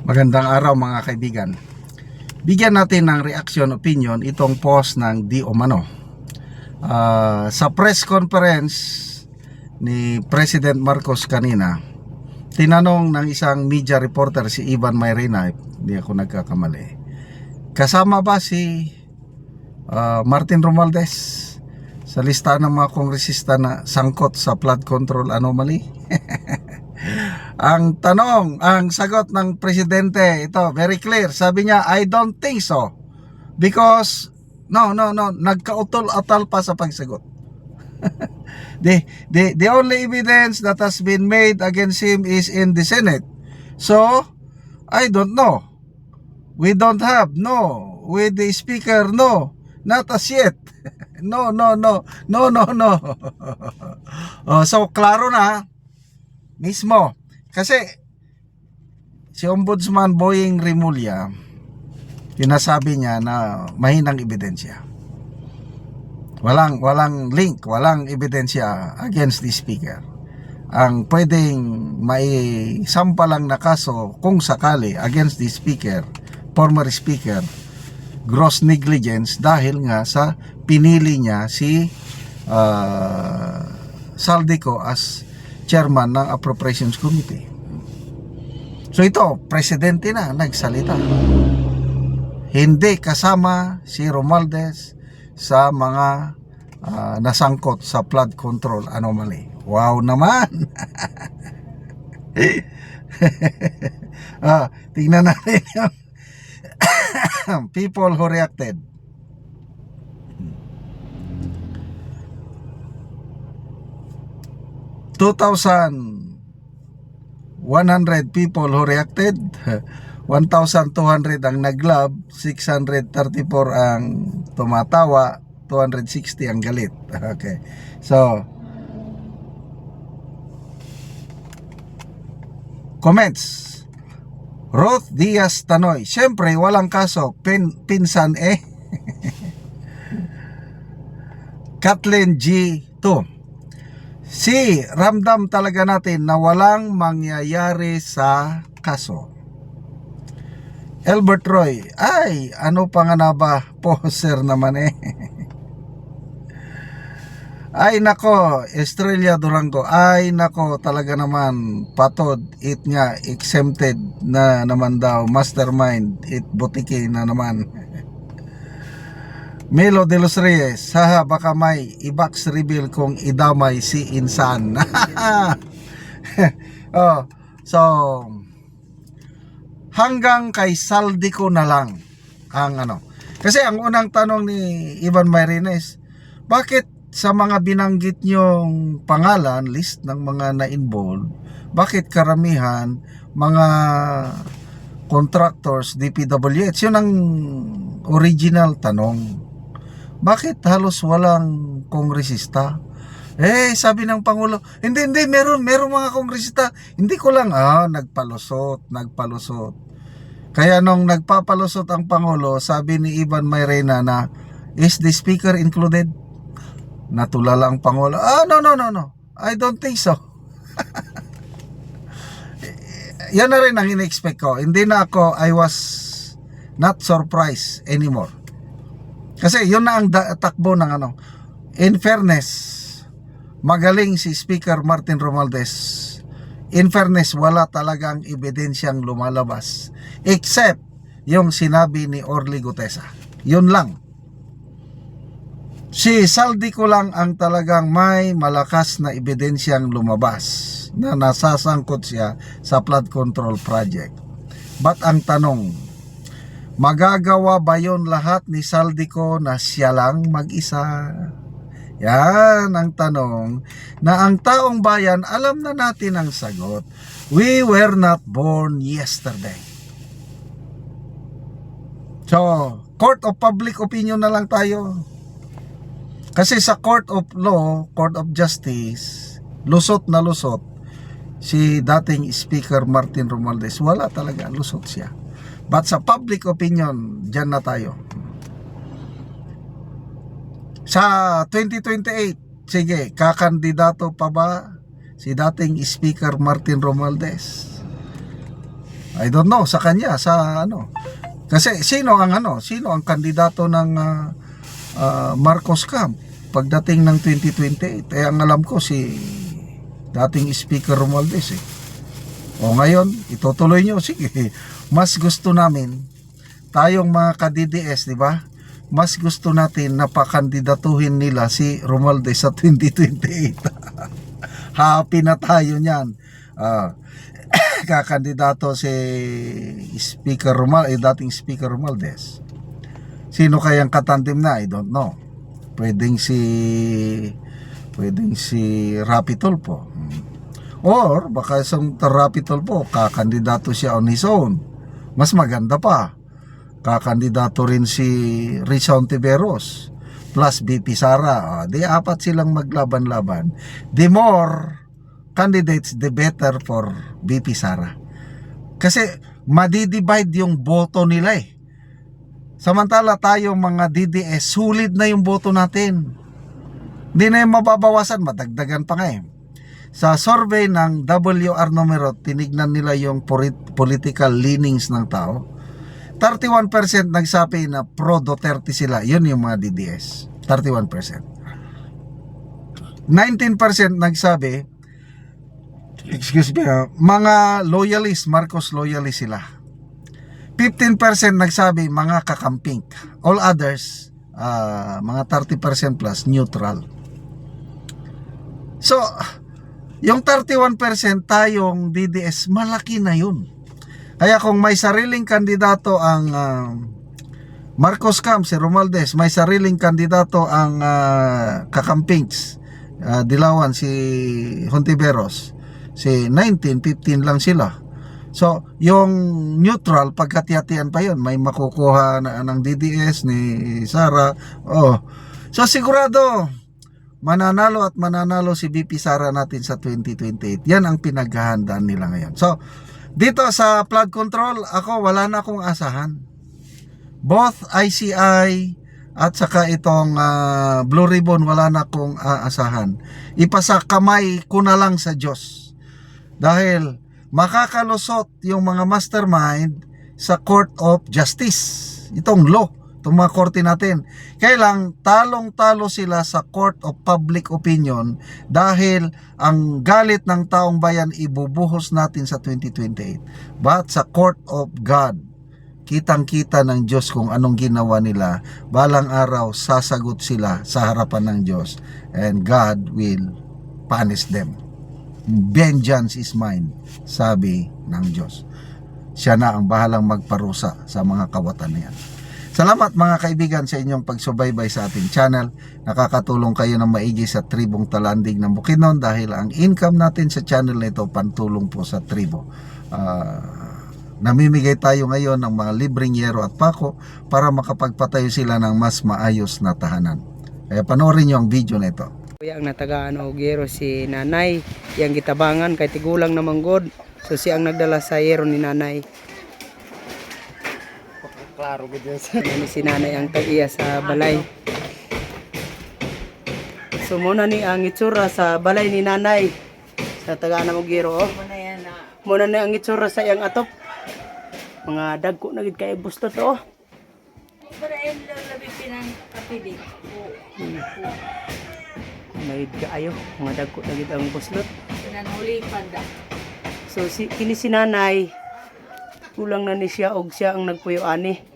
Magandang araw mga kaibigan. Bigyan natin ng reaction opinion itong post ng Di Omano. Ah, sa press conference ni President Marcos kanina, tinanong ng isang media reporter si Ivan Mayrina, hindi ako nagkakamali. Kasama ba si ah, Martin Romualdez sa listahan ng mga kongresista na sangkot sa flood control anomaly? Ang tanong, ang sagot ng presidente, ito, very clear. Sabi niya, I don't think so. Because, no, no, no, nagkautol-atal pa sa pagsagot. the, the, the only evidence that has been made against him is in the Senate. So, I don't know. We don't have, no. With the speaker, no. Not as yet. no, no, no. No, no, no. oh, so, klaro na, mismo. Kasi si Ombudsman Boying Rimulya sinasabi niya na mahinang ebidensya. Walang walang link, walang ebidensya against the speaker. Ang pwedeng may sampalang na kaso kung sakali against the speaker, former speaker, gross negligence dahil nga sa pinili niya si uh, Saldico as chairman ng Appropriations Committee. So ito, presidente na nagsalita. Hindi kasama si Romualdez sa mga ah, nasangkot sa flood control anomaly. Wow naman! ah, tingnan natin yung people who reacted. 2,100 people who reacted. 1,200 ang naglab, 634 ang tumatawa, 260 ang galit. Okay. So, comments. Ruth Diaz Tanoy. Siyempre, walang kaso. Pin, pinsan eh. Kathleen G. 2. Si ramdam talaga natin na walang mangyayari sa kaso. Albert Roy, ay, ano pa nga na ba? Poser naman eh. Ay nako, Estrella Durango, ay nako, talaga naman, patod, it nga, exempted na naman daw, mastermind, it butiki na naman. Melo de los Reyes, haha, baka may i-box reveal kung idamay si Insan. oh, so, hanggang kay saldi ko na lang ang ano. Kasi ang unang tanong ni Ivan Mayrines, bakit sa mga binanggit nyong pangalan, list ng mga na-involved, bakit karamihan mga contractors, DPWH, yun ang original tanong. Bakit halos walang kongresista? Eh, sabi ng Pangulo, hindi, hindi, meron, meron mga kongresista. Hindi ko lang, ah, nagpalusot, nagpalusot. Kaya nung nagpapalusot ang Pangulo, sabi ni Ivan Mayrena na, is the speaker included? Natulala ang Pangulo, ah, no, no, no, no. I don't think so. Yan na rin ang in-expect ko. Hindi na ako, I was not surprised anymore. Kasi yun na ang takbo ng ano. In fairness, magaling si Speaker Martin Romualdez. In fairness, wala talagang ebidensyang lumalabas. Except yung sinabi ni Orly Gutesa. Yun lang. Si Saldi ko lang ang talagang may malakas na ebidensyang lumabas na nasasangkot siya sa flood control project. But ang tanong, magagawa ba yon lahat ni Saldico na siya lang mag-isa? Yan ang tanong na ang taong bayan alam na natin ang sagot. We were not born yesterday. So, court of public opinion na lang tayo. Kasi sa court of law, court of justice, lusot na lusot, si dating Speaker Martin Romualdez, wala talaga, lusot siya. But sa public opinion, dyan na tayo. Sa 2028, sige, kakandidato pa ba si dating Speaker Martin Romualdez? I don't know sa kanya sa ano. Kasi sino ang ano, sino ang kandidato ng ah, ah, Marcos Camp pagdating ng 2028? Eh ang alam ko si dating Speaker Romualdez eh. O ngayon, itutuloy nyo. Sige, mas gusto namin, tayong mga ka-DDS, di ba? Mas gusto natin na pakandidatuhin nila si Romualdez sa 2028. Happy na tayo niyan. Ah, kakandidato si Speaker Romal, eh, dating Speaker Romualdez. Sino kayang katandim na? I don't know. Pwedeng si pwedeng si Rapi Tulfo. Hmm. Or baka isang Rapi Tulfo, kakandidato siya on his own. Mas maganda pa. Kakandidato rin si Rizal Tiveros plus BP Sara. Ah, di apat silang maglaban-laban. The more candidates, the better for BP Sara. Kasi madidivide yung boto nila eh. Samantala tayo mga DDS, sulit na yung boto natin. Hindi na yung mababawasan, madagdagan pa nga eh. Sa survey ng WR numero, tinignan nila yung polit- political leanings ng tao. 31% nagsabi na pro Duterte sila. Yun yung mga DDS. 31%. 19% nagsabi, excuse me, ah, mga loyalist, Marcos loyalist sila. 15% nagsabi mga kakamping. All others, ah, mga 30% plus neutral. So, yung 31% tayong DDS, malaki na yun. Kaya kung may sariling kandidato ang ah, Marcos Camp, si Romualdez, may sariling kandidato ang uh, Kakampings, ah, Dilawan, si Hontiveros, si 19, 15 lang sila. So, yung neutral, pagkatiyatian pa yun, may makukuha na, ng DDS ni Sara. Oh. So, sigurado, mananalo at mananalo si BP Sara natin sa 2028. Yan ang pinaghahandaan nila ngayon. So, dito sa flood control, ako wala na akong asahan. Both ICI at saka itong ah, Blue Ribbon wala na akong aasahan. Ipasa kamay ko na lang sa Diyos. Dahil makakalusot yung mga mastermind sa Court of Justice. Itong law, itong mga korte natin. Kailang talong-talo sila sa Court of Public Opinion dahil ang galit ng taong bayan ibubuhos natin sa 2028. But sa Court of God, kitang-kita ng Diyos kung anong ginawa nila. Balang araw, sasagot sila sa harapan ng Diyos and God will punish them. Vengeance is mine, sabi ng Diyos. Siya na ang bahalang magparusa sa mga kawatan na yan. Salamat mga kaibigan sa inyong pagsubaybay sa ating channel. Nakakatulong kayo ng maigi sa tribong talandig ng Bukidnon dahil ang income natin sa channel na ito pantulong po sa tribo. Ah, namimigay tayo ngayon ng mga libreng yero at pako para makapagpatayo sila ng mas maayos na tahanan. Kaya panoorin nyo ang video na ito. Kuya ang natagaan og yero si nanay, yang gitabangan kay tigulang na manggod. So siya ang nagdala sa yero ni nanay. Klaro gud Ni si nanay ang tag-iya sa balay. So muna ni ang itsura sa balay ni nanay sa tagaan na og yero. Oh. Muna ni ang itsura sa iyang atop. Mga dagko na gid kay busto to. Oh. May kaayo, mga dagko na gid ang buslot. So si kini si nanay kulang na ni siya og siya ang nagpuyo ani.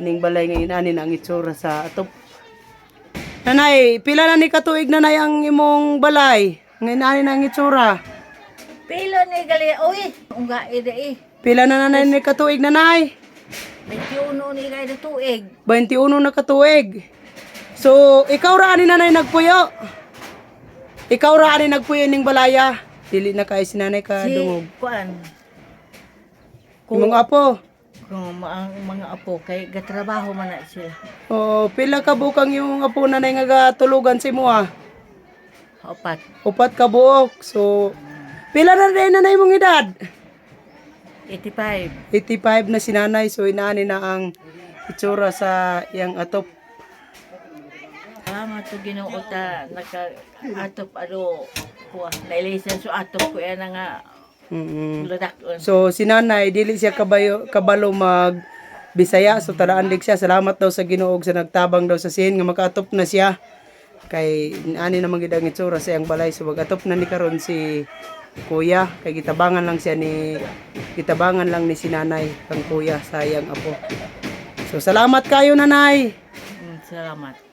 Ining balay nga inani na ang itsura sa atop. Nanay, pila na ni katuig nanay ang imong balay? Nga inani na ang itsura. Pilo ni gali, uy, unga ida eh. Pila na nanay ni katuig nanay? 21 ni gali tuig. 21 na katuig. So, ikaw ra ani nanay nagpuyo. Ikaw ra ani nagpuyo ning balaya. Dili na kay si nanay ka Si, dungog. kuan, Imong apo. Ma- ang mga apo, kay gatrabaho man na sila. Oh, pila ka bukang yung apo nanay nga gatulugan si mo ah. Opat. Upat ka buok. So, pila na rin nanay mong edad? 85. 85 na si nanay. So, inaani na ang itsura sa yang atop. Tama to ginoo ta, naka atop ano, kuha, nailisan so atop ko yan nga Mm-mm. Ladakon. So si nanay dili siya kabayo kabalo mag Bisaya so talaan lig siya salamat daw sa Ginoo sa nagtabang daw sa sin nga makaatop na siya kay ani naman gid ang itsura sa iyang balay so magatop na ni karon si kuya kay gitabangan lang siya ni gitabangan lang ni si nanay kang kuya sa iyang apo. So salamat kayo nanay. Mm, salamat.